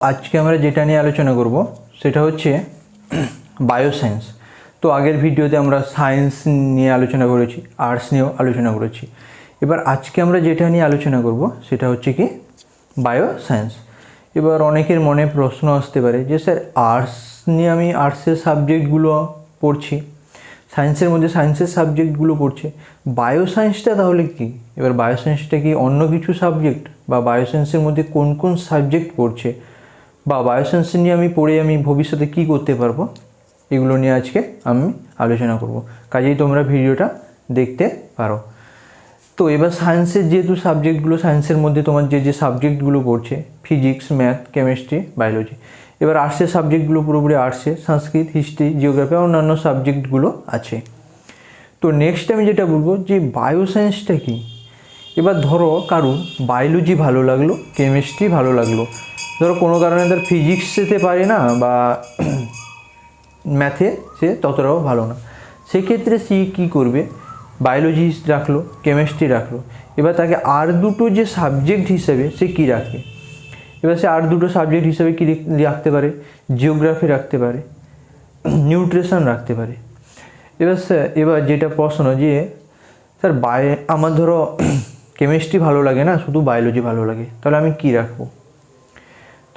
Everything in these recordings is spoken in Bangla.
আজকে আমরা যেটা নিয়ে আলোচনা করব, সেটা হচ্ছে বায়োসায়েন্স তো আগের ভিডিওতে আমরা সায়েন্স নিয়ে আলোচনা করেছি আর্টস নিয়েও আলোচনা করেছি। এবার আজকে আমরা যেটা নিয়ে আলোচনা করব, সেটা হচ্ছে কি বায়োসায়েন্স এবার অনেকের মনে প্রশ্ন আসতে পারে যে, স্যার আর্টস নিয়ে আমি আর্টসের সাবজেক্টগুলো পড়ছি সায়েন্সের মধ্যে সায়েন্সের সাবজেক্টগুলো পড়ছে বায়োসায়েন্সটা তাহলে কি? এবার বায়োসায়েন্সটা কি অন্য কিছু সাবজেক্ট বা বায়োসায়েন্সের মধ্যে কোন কোন সাবজেক্ট পড়ছে? বা বায়োসায়েন্স নিয়ে আমি পড়ে আমি ভবিষ্যতে কি করতে পারব, এগুলো নিয়ে আজকে আমি আলোচনা করব। কাজেই তোমরা ভিডিওটা দেখতে পারো। তো এবার সায়েন্সের যেহেতু সাবজেক্টগুলো সায়েন্সের মধ্যে তোমার যে যে সাবজেক্টগুলো পড়ছে ফিজিক্স ম্যাথ কেমিস্ট্রি বায়োলজি এবার আর্টসের সাবজেক্টগুলো পুরোপুরি আর্টসে সংস্কৃত হিস্ট্রি জিওগ্রাফি অন্যান্য সাবজেক্টগুলো আছে। তো নেক্সট আমি যেটা বলব যে বায়োসায়েন্সটা কি? এবার ধরো কারুর বায়োলজি ভালো লাগল কেমিস্ট্রি ভালো লাগল ধরো কোনো কারণে তার ফিজিক্স যেতে পারে না বা ম্যাথে সে ততটাও ভালো না। সেক্ষেত্রে সে কী করবে? বায়োলজি রাখল কেমিস্ট্রি রাখল। এবার তাকে আর দুটো যে সাবজেক্ট হিসেবে সে কী রাখবে? এবার সে আর দুটো সাবজেক্ট হিসেবে কী রাখতে পারে? জিওগ্রাফি রাখতে পারে নিউট্রিশন রাখতে পারে। এবার স্যার এবার যেটা প্রশ্ন যে, স্যার বায় আমার ধরো কেমিস্ট্রি ভালো লাগে না, শুধু বায়োলজি ভালো লাগে, তাহলে আমি কী রাখব?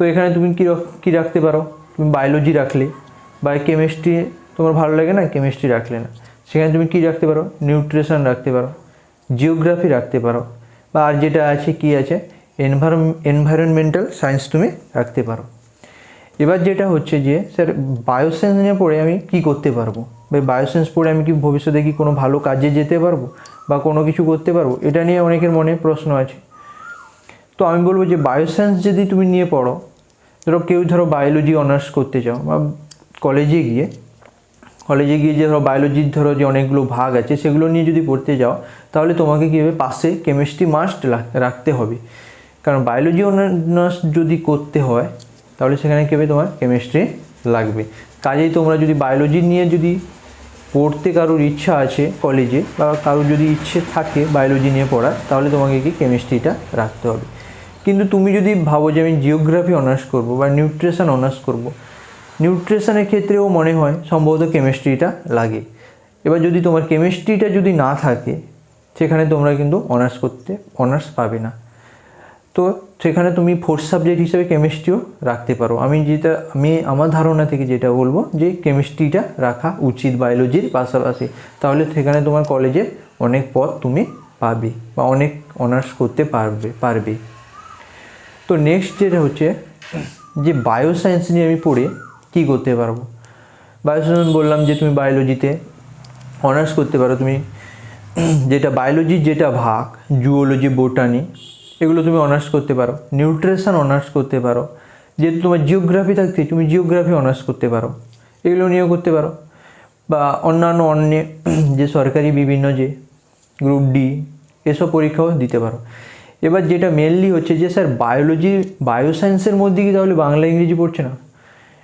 তো এখানে তুমি কী কী রাখতে পারো? তুমি বায়োলজি রাখলে বা কেমিস্ট্রি তোমার ভালো লাগে না? কেমিস্ট্রি রাখলে না। সেখানে তুমি কী রাখতে পারো? নিউট্রিশন রাখতে পারো। জিওগ্রাফি রাখতে পারো। বা আর যেটা আছে, কি আছে? এনভায়র এনভায়রনমেন্টাল সায়েন্স তুমি রাখতে পারো। এবার যেটা হচ্ছে যে স্যার বায়োসায়েন্স নিয়ে পড়ে আমি কি করতে পারব? বা বায়োসায়েন্স পড়ে আমি কি ভবিষ্যতে কি কোনো ভালো কাজে যেতে পারব? বা কোনো কিছু করতে পারব? এটা নিয়ে অনেকের মনে প্রশ্ন আছে। তো আমি বলব যে বায়োসায়েন্স যদি তুমি নিয়ে পড়ো ধরো কেউ ধরো বায়োলজি অনার্স করতে চাও বা কলেজে গিয়ে কলেজে গিয়ে যে ধরো বায়োলজির ধরো যে অনেকগুলো ভাগ আছে, সেগুলো নিয়ে যদি পড়তে যাও, তাহলে তোমাকে কীভাবে পাশে কেমিস্ট্রি মাস্ট রাখতে হবে। কারণ বায়োলজি অনার্স যদি করতে হয়, তাহলে সেখানে কীভাবে তোমার কেমিস্ট্রি লাগবে। কাজেই তোমরা যদি বায়োলজি নিয়ে যদি পড়তে কারোর ইচ্ছা আছে কলেজে বা কারোর যদি ইচ্ছে থাকে বায়োলজি নিয়ে পড়ার, তাহলে তোমাকে কি কেমিস্ট্রিটা রাখতে হবে। কিন্তু তুমি যদি ভাবো যে আমি জিওগ্রাফি অনার্স করব বা নিউট্রিশন অনার্স করব নিউট্রিশনের ক্ষেত্রেও মনে হয় সম্ভবত কেমিস্ট্রিটা লাগে। এবার যদি তোমার কেমিস্ট্রিটা যদি না থাকে, সেখানে তোমরা কিন্তু অনার্স করতে অনার্স পাবে না। তো সেখানে তুমি ফোর্থ সাবজেক্ট হিসেবে কেমিস্ট্রিও রাখতে পারো। আমি যেটা, আমি আমার ধারণা থেকে যেটা বলব যে কেমিস্ট্রিটা রাখা উচিত বায়োলজির পাশাপাশি। তাহলে সেখানে তোমার কলেজে অনেক পথ তুমি পাবে বা অনেক অনার্স করতে পারবে পারবে। তো নেক্সট যেটা হচ্ছে যে বায়োসায়েন্স নিয়ে আমি পড়ে কী করতে পারব? বায়োসায়েন্স বললাম যে তুমি বায়োলজিতে অনার্স করতে পারো। তুমি যেটা বায়োলজির যেটা ভাগ জুওলজি বোটানি এগুলো তুমি অনার্স করতে পারো। নিউট্রিশন অনার্স করতে পারো। যেহেতু তোমার জিওগ্রাফি থাকতে তুমি জিওগ্রাফি অনার্স করতে পারো। এগুলো নিয়েও করতে পারো। বা অন্যান্য অন্য যে সরকারি বিভিন্ন যে গ্রুপ ডি এসব পরীক্ষাও দিতে পারো। এবার যেটা মেনলি হচ্ছে যে স্যার বায়োলজি বায়োসায়েন্সের মধ্যে কি তাহলে বাংলা, ইংরেজি পড়ছে না?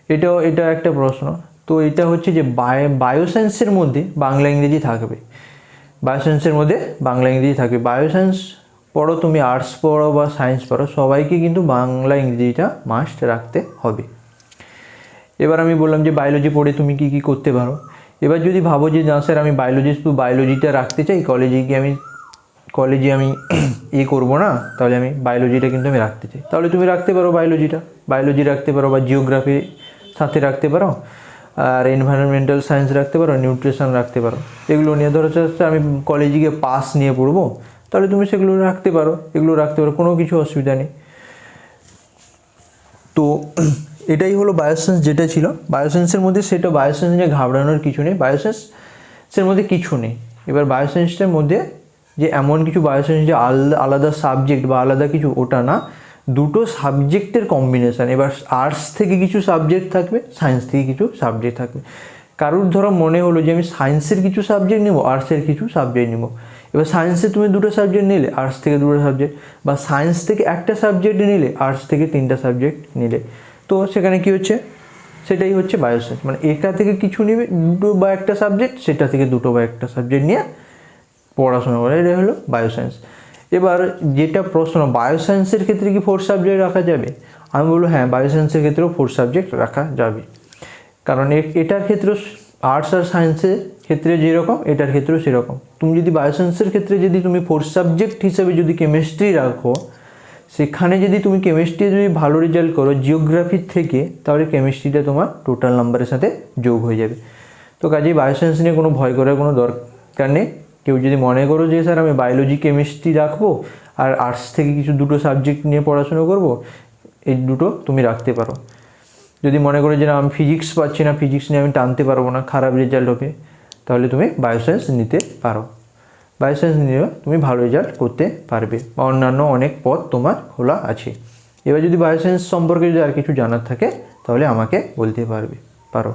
এটাও, এটা একটা প্রশ্ন। তো এটা হচ্ছে যে বায়ো বায়োসায়েন্সের মধ্যে বাংলা, ইংরেজি থাকবে। বায়োসায়েন্সের মধ্যে বাংলা, ইংরেজি থাকবে। বায়োসায়েন্স পড়ো তুমি আর্টস পড়ো বা সায়েন্স পড়ো, সবাইকে কিন্তু বাংলা, ইংরেজিটা মাস্ট রাখতে হবে। এবার আমি বললাম যে বায়োলজি পড়ে তুমি কি কি করতে পারো? এবার যদি ভাবো যে না স্যার আমি বায়োলজি শুধু বায়োলজিটা রাখতে চাই কলেজে গিয়ে আমি কলেজে আমি এ করব না, তাহলে আমি বায়োলজিটা কিন্তু আমি রাখতে চাই। তাহলে তুমি রাখতে পারো বায়োলজিটা বায়োলজি রাখতে পারো বা জিওগ্রাফি সাথে রাখতে পারো, আর এনভায়রনমেন্টাল সায়েন্স রাখতে পারো নিউট্রিশন রাখতে পারো। এগুলো নিয়ে ধরো হচ্ছে আমি কলেজে গিয়ে পাস নিয়ে পড়ব, তাহলে তুমি সেগুলো রাখতে পারো, এগুলো রাখতে পারো, কোনো কিছু অসুবিধা নেই। তো এটাই হলো বায়োসেন্স যেটা ছিল। বায়োসেন্সের মধ্যে সেটা বায়োসেন্স নিয়ে ঘাবড়ানোর কিছু নেই। বায়োসেন্সের মধ্যে কিছু নেই। এবার বায়োসেন্সটার মধ্যে যে এমন কিছু বায়োসেন্স যে আলাদা আলাদা সাবজেক্ট বা আলাদা কিছু, ওটা না। দুটো সাবজেক্টের কম্বিনেশান এবার আর্টস থেকে কিছু সাবজেক্ট থাকবে সায়েন্স থেকে কিছু সাবজেক্ট থাকবে। কারোর ধরো মনে হলো যে আমি সায়েন্সের কিছু সাবজেক্ট নেব আর্টসের কিছু সাবজেক্ট নেব। এবার সায়েন্সে তুমি দুটো সাবজেক্ট নিলে আর্টস থেকে দুটো সাবজেক্ট বা সায়েন্স থেকে একটা সাবজেক্ট নিলে আর্টস থেকে তিনটা সাবজেক্ট নিলে। তো সেখানে কি হচ্ছে? সেটাই হচ্ছে বায়োসায়েন্স মানে এটা থেকে কিছু নেবে, দুটো বা একটা সাবজেক্ট সেটা থেকে দুটো বা একটা সাবজেক্ট নিয়ে পড়াশোনা করে এটা হলো বায়োসায়েন্স এবার যেটা প্রশ্ন বায়োসায়েন্সের ক্ষেত্রে কি ফোর সাবজেক্ট রাখা যাবে? আমি বলব হ্যাঁ বায়োসায়েন্সের ক্ষেত্রেও ফোর সাবজেক্ট রাখা যাবে। কারণ এটার ক্ষেত্রে আর্টস আর সায়েন্সের ক্ষেত্রে যেরকম, এটার ক্ষেত্রেও সেরকম। তুমি যদি বায়োসায়েন্সের ক্ষেত্রে যদি তুমি ফোর্থ সাবজেক্ট হিসেবে যদি কেমিস্ট্রি রাখো, সেখানে যদি তুমি কেমিস্ট্রি যদি ভালো রেজাল্ট করো জিওগ্রাফির থেকে, তাহলে কেমিস্ট্রিটা তোমার টোটাল নাম্বারের সাথে যোগ হয়ে যাবে। তো কাজেই বায়োসায়েন্স নিয়ে কোনো ভয় করার কোনো দরকার নেই। কেউ যদি মনে করো যে, স্যার, আমি বায়োলজি কেমিস্ট্রি রাখব আর আর্টস থেকে কিছু দুটো সাবজেক্ট নিয়ে পড়াশুনো করব, এই দুটো তুমি রাখতে পারো। যদি মনে করো যে, না, আমি ফিজিক্স পাচ্ছি না ফিজিক্স নিয়ে আমি টানতে পারব না, খারাপ রেজাল্ট হবে, তাহলে তুমি বায়োসায়েন্স নিতে পারো। বায়োসায়েন্স নিয়েও তুমি ভালো রেজাল্ট করতে পারবে বা অন্যান্য অনেক পথ তোমার খোলা আছে। এবার যদি বায়োসায়েন্স সম্পর্কে যদি আর কিছু জানার থাকে, তাহলে আমাকে বলতে পারবে, পারো।